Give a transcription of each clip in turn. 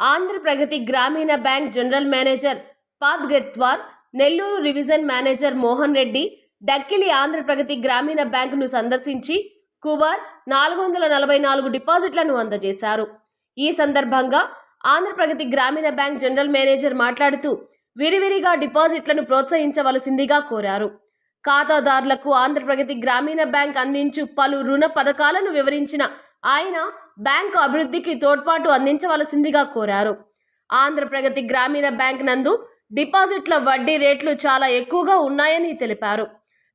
Andhra Pragathi Grameena bank general manager Padgetwar Nellore revision manager Mohan Reddy Dakkili Andhra Pragathi Grameena బ్యాంకును సందర్శించి కుమార్ నాలుగు వందల నలభై నాలుగు డిపాజిట్లను అందజేశారు. ఈ సందర్భంగా Andhra Pragathi Grameena bank general manager మాట్లాడుతూ విరివిరిగా డిపాజిట్లను ప్రోత్సహించవలసిందిగా కోరారు. ఖాతాదారులకు ఆంధ్రప్రగతి గ్రామీణ బ్యాంక్ అందించు పలు రుణ పథకాలను వివరించిన ఆయన బ్యాంకు అభివృద్ధికి తోడ్పాటు అందించవలసిందిగా కోరారు. ఆంధ్రప్రగతి గ్రామీణ బ్యాంక్ నందు డిపాజిట్ల వడ్డీ రేట్లు చాలా ఎక్కువగా ఉన్నాయని తెలిపారు.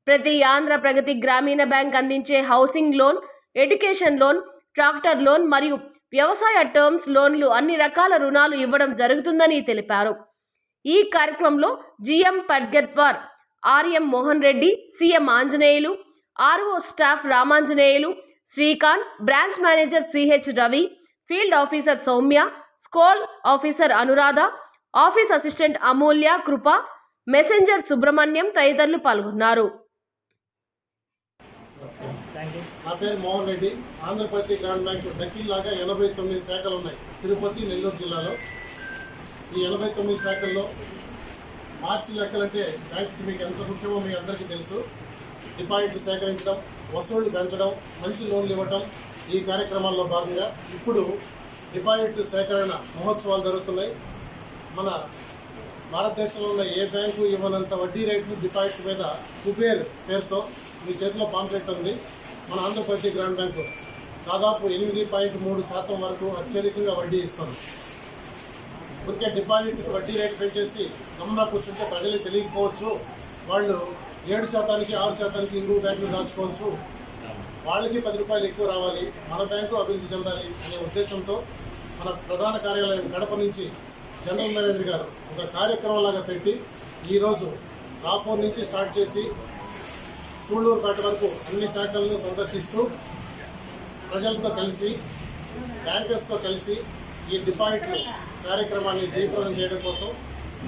ప్రతి ఆంధ్రప్రగతి గ్రామీణ బ్యాంక్ అందించే housing loan education loan tractor loan మరియు వ్యవసాయ టర్మ్స్ లోన్లు అన్ని రకాల రుణాలు ఇవ్వడం జరుగుతుందని తెలిపారు. ఈ కార్యక్రమంలో GM Padgatwar RM Mohan Reddy CM Anjaneyulu RO staff Ramanjaneyulu Srikanth branch manager CH Ravi field officer Soumya స్కోల్ officer Anuradha office assistant Amulya Krupa messenger Subrahmanyam తదితరులు పాల్గొన్నారు. నా పేరు మోహన్ రెడ్డి. ఆంధ్రప్రదేశ్ గ్రాండ్ బ్యాంక్ డకిల్ లాగా ఎనభై తొమ్మిది శాఖలు ఉన్నాయి. తిరుపతి నెల్లూరు జిల్లాలో. ఈ ఎనభై తొమ్మిది శాఖల్లో మార్చి లెక్కలంటే బ్యాంక్ మీకు ఎంత ముఖ్యమో మీ అందరికీ తెలుసు. డిపాజిట్లు సేకరించడం వసూళ్ళు పెంచడం మంచి లోన్లు ఇవ్వడం ఈ కార్యక్రమాల్లో భాగంగా ఇప్పుడు డిపాజిట్ సేకరణ మహోత్సవాలు జరుగుతున్నాయి. మన భారతదేశంలో ఉన్న ఏ బ్యాంకు ఇవ్వనంత వడ్డీ రేట్లు డిపాజిట్ మీద కుబేర్ పేరుతో మీ చేతిలో పాంప్లెట్ ఉంది. మన ఆంధ్రప్రదేశ్ గ్రాండ్ బ్యాంకు దాదాపు ఎనిమిది పాయింట్ మూడు శాతం వరకు అత్యధికంగా వడ్డీ ఇస్తుంది. ఊరికే డిపాజిట్ వడ్డీ రేట్ పెంచేసి గమనా కూర్చుంటే ప్రజలే తెలియకపోవచ్చు. వాళ్ళు ఏడు శాతానికి ఆరు శాతానికి ఇంకో బ్యాంకులు దాచుకోవచ్చు. వాళ్ళకి పది రూపాయలు ఎక్కువ రావాలి. మన బ్యాంకు అభివృద్ధి చెందాలి అనే ఉద్దేశంతో మన ప్రధాన కార్యాలయం గడప నుంచి జనరల్ మేనేజర్ గారు ఒక కార్యక్రమం లాగా పెట్టి ఈరోజు రాపూర్ నుంచి స్టార్ట్ చేసి సూళ్ళూరుపేట వరకు అన్ని శాఖలను సందర్శిస్తూ ప్రజలతో కలిసి బ్యాంకర్స్తో కలిసి ఈ డిపాజిట్లు కార్యక్రమాన్ని జయప్రదం చేయడం కోసం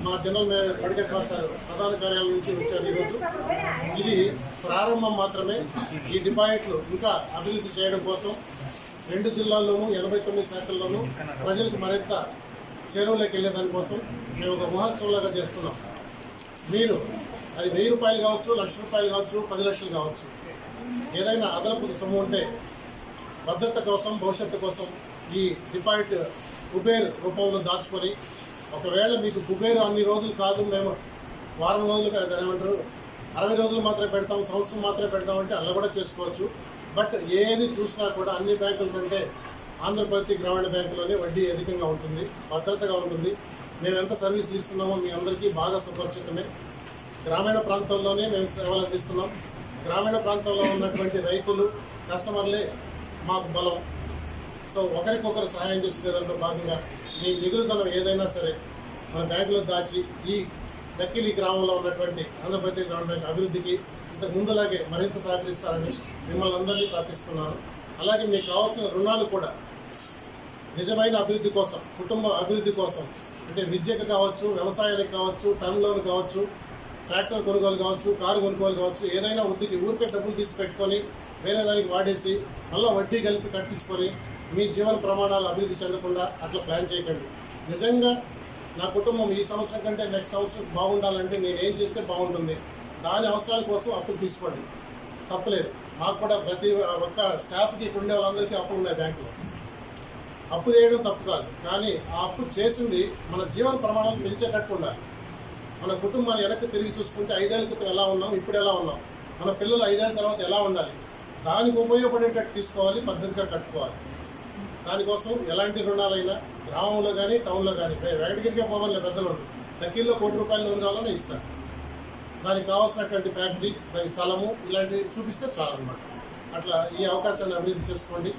మా జనరల్ మేనేజర్ పడిగట్వార్ సార్ ప్రధాన కార్యాలయం నుంచి వచ్చారు ఈరోజు. ఇది ప్రారంభం మాత్రమే. ఈ డిపాజిట్లు ఇంకా అభివృద్ధి చేయడం కోసం రెండు జిల్లాల్లోనూ ఎనభై తొమ్మిది శాఖల్లోనూ ప్రజలకు మరింత చేరువులోకి వెళ్ళే దానికోసం మేము ఒక మహోత్సవంలాగా చేస్తున్నాం. మీరు అది వెయ్యి రూపాయలు కావచ్చు లక్ష రూపాయలు కావచ్చు పది లక్షలు కావచ్చు. ఏదైనా అదనపు సొమ్ము ఉంటే భద్రత కోసం భవిష్యత్తు కోసం ఈ డిపాజిట్ కుబేర్ రూపంలో దాచుకొని ఒకవేళ మీకు కుబేర్ అన్ని రోజులు కాదు మేము వారం రోజులు కాదు, ఏమంటారు? అరవై రోజులు మాత్రమే పెడతాం సంవత్సరం మాత్రమే పెడతాం అంటే అలా కూడా చేసుకోవచ్చు. బట్ ఏది చూసినా కూడా అన్ని బ్యాంకుల కంటే ఆంధ్రప్రదేశ్ గ్రామీణ బ్యాంకులోనే వడ్డీ అధికంగా ఉంటుంది భద్రతగా ఉంటుంది. మేము ఎంత సర్వీసులు ఇస్తున్నామో మీ అందరికీ బాగా సుపరిచితమే. గ్రామీణ ప్రాంతాల్లోనే మేము సేవలు అందిస్తున్నాం. గ్రామీణ ప్రాంతాల్లో ఉన్నటువంటి రైతులు కస్టమర్లే మాకు బలం. సో ఒకరికొకరు సహాయం చేసుకునే దాంట్లో భాగంగా మీ మిగులుతనం ఏదైనా సరే మన బ్యాంకులో దాచి ఈ దక్కిలి గ్రామంలో ఉన్నటువంటి ఆంధ్రప్రదేశ్ గ్రామీణ బ్యాంక్ అభివృద్ధికి ఇంతకు ముందులాగే మరింత సహకరిస్తారని మిమ్మల్ని అందరినీ ప్రార్థిస్తున్నాను. అలాగే మీకు కావాల్సిన రుణాలు కూడా నిజమైన అభివృద్ధి కోసం కుటుంబ అభివృద్ధి కోసం అంటే విద్యకు కావచ్చు వ్యవసాయానికి కావచ్చు టర్మ్ లోన్ కావచ్చు ట్రాక్టర్ కొనుగోలు కావచ్చు కారు కొనుగోలు కావచ్చు ఏదైనా వృద్ధికి ఊరికే డబ్బులు తీసి పెట్టుకొని వేరే దానికి వాడేసి మళ్ళీ వడ్డీ కలిపి కట్టించుకొని మీ జీవన ప్రమాణాలు అభివృద్ధి చెందకుండా అట్లా ప్లాన్ చేయకండి. నిజంగా నా కుటుంబం ఈ సంవత్సరం కంటే నెక్స్ట్ సంవత్సరం బాగుండాలంటే నేను ఏం చేస్తే బాగుంటుంది? దాని అవసరాల కోసం అప్పులు తీసుకోండి. తప్పలేదు. మాకు కూడా ప్రతి ఒక్క స్టాఫ్కి ఇక్కడ ఉండే వాళ్ళందరికీ అప్పులు ఉన్నాయి బ్యాంకులో. అప్పు చేయడం తప్పు కాదు. కానీ ఆ అప్పు చేసింది మన జీవన ప్రమాణాలు పెంచేటట్టు ఉండాలి. మన కుటుంబాన్ని వెనక్కి తిరిగి చూసుకుంటే ఐదేళ్ళ క్రితం ఎలా ఉన్నాం ఇప్పుడు ఎలా ఉన్నాం? మన పిల్లలు ఐదేళ్ళ తర్వాత ఎలా ఉండాలి? దానికి ఉపయోగపడేటట్టు తీసుకోవాలి పద్ధతిగా కట్టుకోవాలి. దానికోసం ఎలాంటి రుణాలైనా గ్రామంలో కానీ టౌన్లో కానీ వెంకటగిరికే పోవాలి పెద్దలు. దగ్గరలో కోటి రూపాయల లోన్ కావాలని ఇస్తారు. దానికి కావాల్సినటువంటి ఫ్యాక్టరీ దాని స్థలము ఇలాంటివి చూపిస్తే చాలన్నమాట. అట్లా ఈ అవకాశాన్ని అభివృద్ధి చేసుకోండి.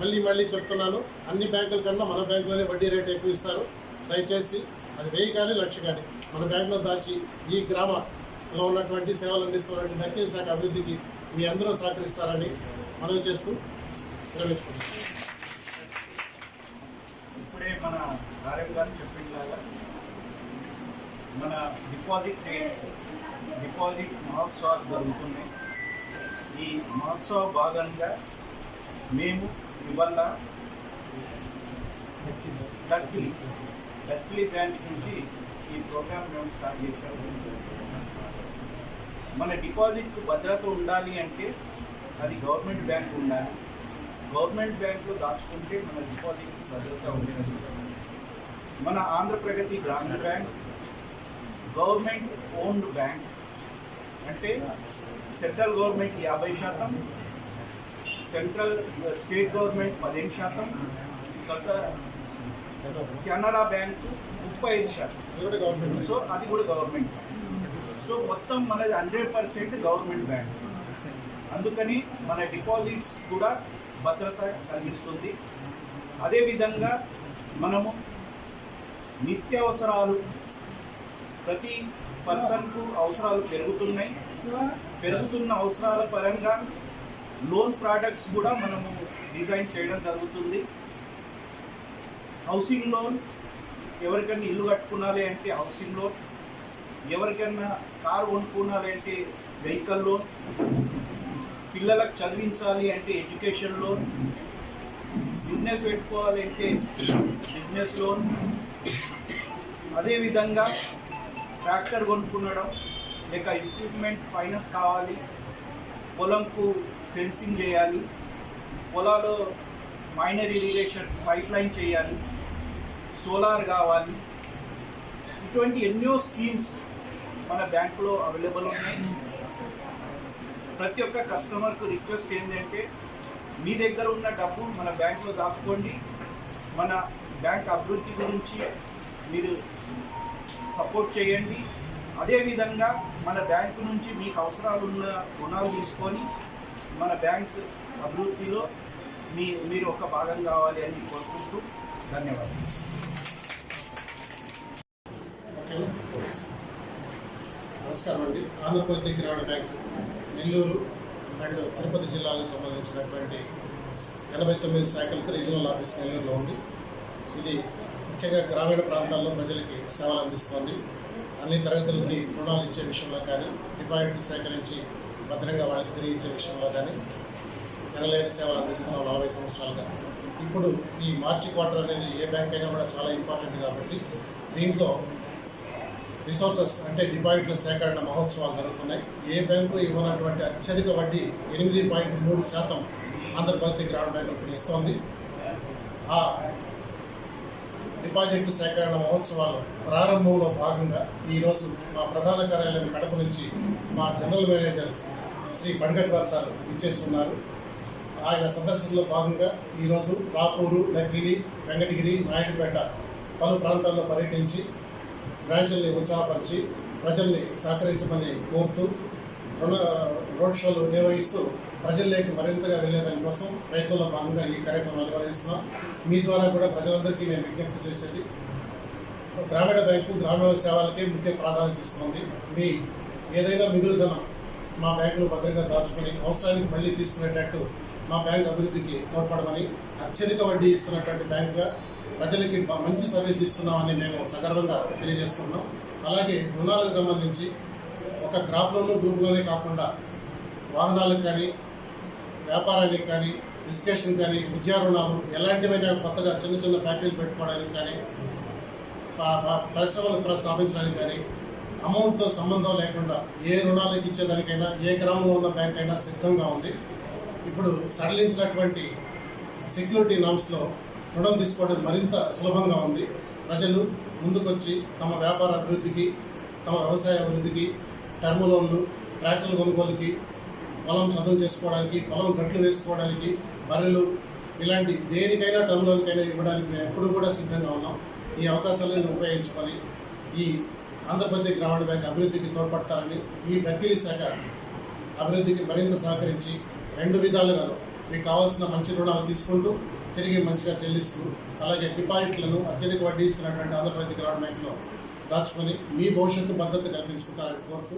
మళ్ళీ మళ్ళీ చెప్తున్నాను అన్ని బ్యాంకుల కన్నా మన బ్యాంకులోనే వడ్డీ రేట్ ఎక్కువ ఇస్తారు. దయచేసి అది వెయ్యి కానీ లక్ష కానీ మన బ్యాంకులో దాచి ఈ గ్రామంలో ఉన్నటువంటి సేవలు అందిస్తున్నటువంటి దక్షిణ శాఖ అభివృద్ధికి మీ అందరూ సహకరిస్తారని మనవి చేస్తూ విరమించుకుంటున్నాను మన కార్యం గారు చెప్పినలాగా మన డిపాజిట్ రేట్స్ డిపాజిట్ మహోత్సవాలు జరుగుతున్నాయి. ఈ మహోత్సవ భాగంగా మేము ఇవాళ డక్కిలి డక్కిలి బ్రాంచ్ నుంచి ఈ ప్రోగ్రామ్ మేము స్టార్ట్ చేశాము. మన డిపాజిట్కు భద్రత ఉండాలి అంటే అది గవర్నమెంట్ బ్యాంక్ ఉండాలి. గవర్నమెంట్ బ్యాంకులో దాచుకుంటే మన డిపాజిట్కి భద్రత ఉండదు. మన Andhra Pragathi Grameena bank government owned bank. అంటే సెంట్రల్ గవర్నమెంట్ యాభై శాతం సెంట్రల్ స్టేట్ గవర్నమెంట్ పదిహేను శాతం గత కెనరా బ్యాంక్ ముప్పై ఐదు శాతం. కూడా గవర్నమెంట్ సో అది కూడా గవర్నమెంట్. సో మొత్తం మనది హండ్రెడ్ పర్సెంట్ గవర్నమెంట్ బ్యాంక్. అందుకని మన డిపాజిట్స్ కూడా భద్రత కలిగిస్తుంది. అదేవిధంగా మనము నిత్యావసరాలు. ప్రతి పర్సన్కు అవసరాలు పెరుగుతున్నాయి. పెరుగుతున్న అవసరాల పరంగా లోన్ ప్రోడక్ట్స్ కూడా మనము డిజైన్ చేయడం జరుగుతుంది. హౌసింగ్ లోన్ ఎవరికైనా ఇల్లు కట్టుకున్నాలి అంటే హౌసింగ్ లోన్ ఎవరికైనా కారు కొనుక్కున్నాలి అంటే వెహికల్ లోన్ పిల్లలకు చదివించాలి అంటే ఎడ్యుకేషన్ లోన్ బిజినెస్ పెట్టుకోవాలి అంటే బిజినెస్ లోన్ అదేవిధంగా ట్రాక్టర్ కొనుక్కునడం లేక ఎక్విప్మెంట్ ఫైనాన్స్ కావాలి పొలంకు ఫెన్సింగ్ చేయాలి పొలాలు మైనర్ ఇరిగేషన్ పైప్ లైన్ చేయాలి సోలార్ కావాలి ఇటువంటి ఎన్నో స్కీమ్స్ మన బ్యాంకులో అవైలబుల్ ఉన్నాయి. ప్రతి ఒక్క కస్టమర్కు రిక్వెస్ట్ ఏంటంటే మీ దగ్గర ఉన్న డబ్బు మన బ్యాంకులో దాచుకోండి మన బ్యాంక్ అభివృద్ధి గురించి మీరు సపోర్ట్ చేయండి. అదేవిధంగా మన బ్యాంకు నుంచి మీకు అవసరాలు ఉన్న రుణాలు తీసుకొని మన బ్యాంక్ అభివృద్ధిలో మీ మీరు ఒక భాగం కావాలి అని కోరుకుంటూ ధన్యవాదాలు. నమస్కారం అండి. ఆంధ్రప్రదేశ్ గ్రామీణ బ్యాంక్ నెల్లూరు అండ్ తిరుపతి జిల్లాలకు సంబంధించినటువంటి ఎనభై తొమ్మిది శాఖలకు రీజనల్ ఆఫీస్ నెల్లూరులో ఉంది. ఇది ముఖ్యంగా గ్రామీణ ప్రాంతాల్లో ప్రజలకి సేవలు అందిస్తోంది. అన్ని తరగతులకి రుణాలు ఇచ్చే విషయంలో కానీ డిపాజిట్లు సేకరించి భద్రంగా వాళ్ళకి తిరిగి ఇచ్చే విషయంలో కానీ ఎనలేని సేవలు అందిస్తున్నాం నలభై సంవత్సరాలుగా. ఇప్పుడు ఈ మార్చి క్వార్టర్ అనేది ఏ బ్యాంక్ అయినా కూడా చాలా ఇంపార్టెంట్ కాబట్టి దీంట్లో రిసోర్సెస్ అంటే డిపాజిట్ల సేకరణ మహోత్సవాలు జరుగుతున్నాయి. ఏ బ్యాంకు ఇవ్వనటువంటి అత్యధిక వడ్డీ ఎనిమిది పాయింట్ మూడు శాతం ఆంధ్రప్రదేశ్ గ్రామీణ బ్యాంకు ఇప్పుడు ఇస్తోంది. ఆ డిపాజిట్ సేకరణ మహోత్సవాలు ప్రారంభంలో భాగంగా ఈరోజు మా ప్రధాన కార్యాలయం కడప నుంచి మా general manager Shri Padgatwar sir ఇచ్చేస్తున్నారు ఆయన సందర్శనలో భాగంగా ఈరోజు రాపూరు లక్కిలి వెంకటగిరి నాయుడుపేట పలు ప్రాంతాల్లో పర్యటించి బ్రాంచుల్ని ఉత్సాహపరిచి ప్రజల్ని సహకరించమని కోరుతూ రోడ్ షోలు నిర్వహిస్తూ ప్రజల్లోకి మరింతగా వెళ్ళేదాని కోసం ప్రయత్నంలో భాగంగా ఈ కార్యక్రమాలు నిర్వహిస్తున్నాం మీ ద్వారా కూడా ప్రజలందరికీ నేను విజ్ఞప్తి చేసేది గ్రామీణ బ్యాంకు గ్రామీణ సేవలకే ముఖ్య ప్రాధాన్యత ఇస్తుంది. మీ ఏదైనా మిగులుదనం మా బ్యాంకులో భద్రంగా దాచుకొని అవసరానికి మళ్ళీ తీసుకునేటట్టు మా బ్యాంక్ అభివృద్ధికి తోడ్పడమని అత్యధిక వడ్డీ ఇస్తున్నటువంటి బ్యాంకుగా ప్రజలకి మంచి సర్వీస్ ఇస్తున్నామని మేము సగర్వంగా తెలియజేస్తున్నాం అలాగే రుణాలకు సంబంధించి ఒక క్రాప్ లోను గ్రూప్లోనే కాకుండా వాహనాలకు కానీ వ్యాపారానికి కానీ ఎడ్యుకేషన్ కానీ విద్యా రుణాలు ఎలాంటివైనా కొత్తగా చిన్న చిన్న ఫ్యాక్టరీలు పెట్టుకోవడానికి కానీ పరిశ్రమలు ప్ర- స్థాపించడానికి కానీ అమౌంట్తో సంబంధం లేకుండా ఏ రుణాలకు ఇచ్చేదానికైనా ఏ గ్రామంలో ఉన్న బ్యాంక్ అయినా సిద్ధంగా ఉంది. ఇప్పుడు సడలించినటువంటి సెక్యూరిటీ నామ్స్లో రుణం తీసుకోవడం మరింత సులభంగా ఉంది. ప్రజలు ముందుకొచ్చి తమ వ్యాపార అభివృద్ధికి తమ వ్యవసాయ అభివృద్ధికి టర్మ్ లోన్లు ట్రాక్టర్ల కొనుగోలుకి పొలం చదువు చేసుకోవడానికి పొలం గట్లు వేసుకోవడానికి బర్రెలు ఇలాంటి దేనికైనా టర్మ్ లోన్కైనా ఇవ్వడానికి మేము ఎప్పుడు కూడా సిద్ధంగా ఉన్నాం. ఈ అవకాశాలను ఉపయోగించుకొని ఈ ఆంధ్రప్రదేశ్ గ్రామీణ బ్యాంక్ అభివృద్ధికి తోడ్పడతారని ఈ డక్కిలి శాఖ అభివృద్ధికి మరింత సహకరించి రెండు విధాలుగాను మీకు కావాల్సిన మంచి రుణాలు తీసుకుంటూ తిరిగి మంచిగా చెల్లిస్తూ అలాగే డిపాజిట్లను అత్యధిక వడ్డీ ఇస్తున్నటువంటి ఆంధ్రప్రదేశ్ గ్రామీణ బ్యాంకులో దాచుకొని మీ భవిష్యత్తు భద్రత కల్పించుకుంటారని కోరుతూ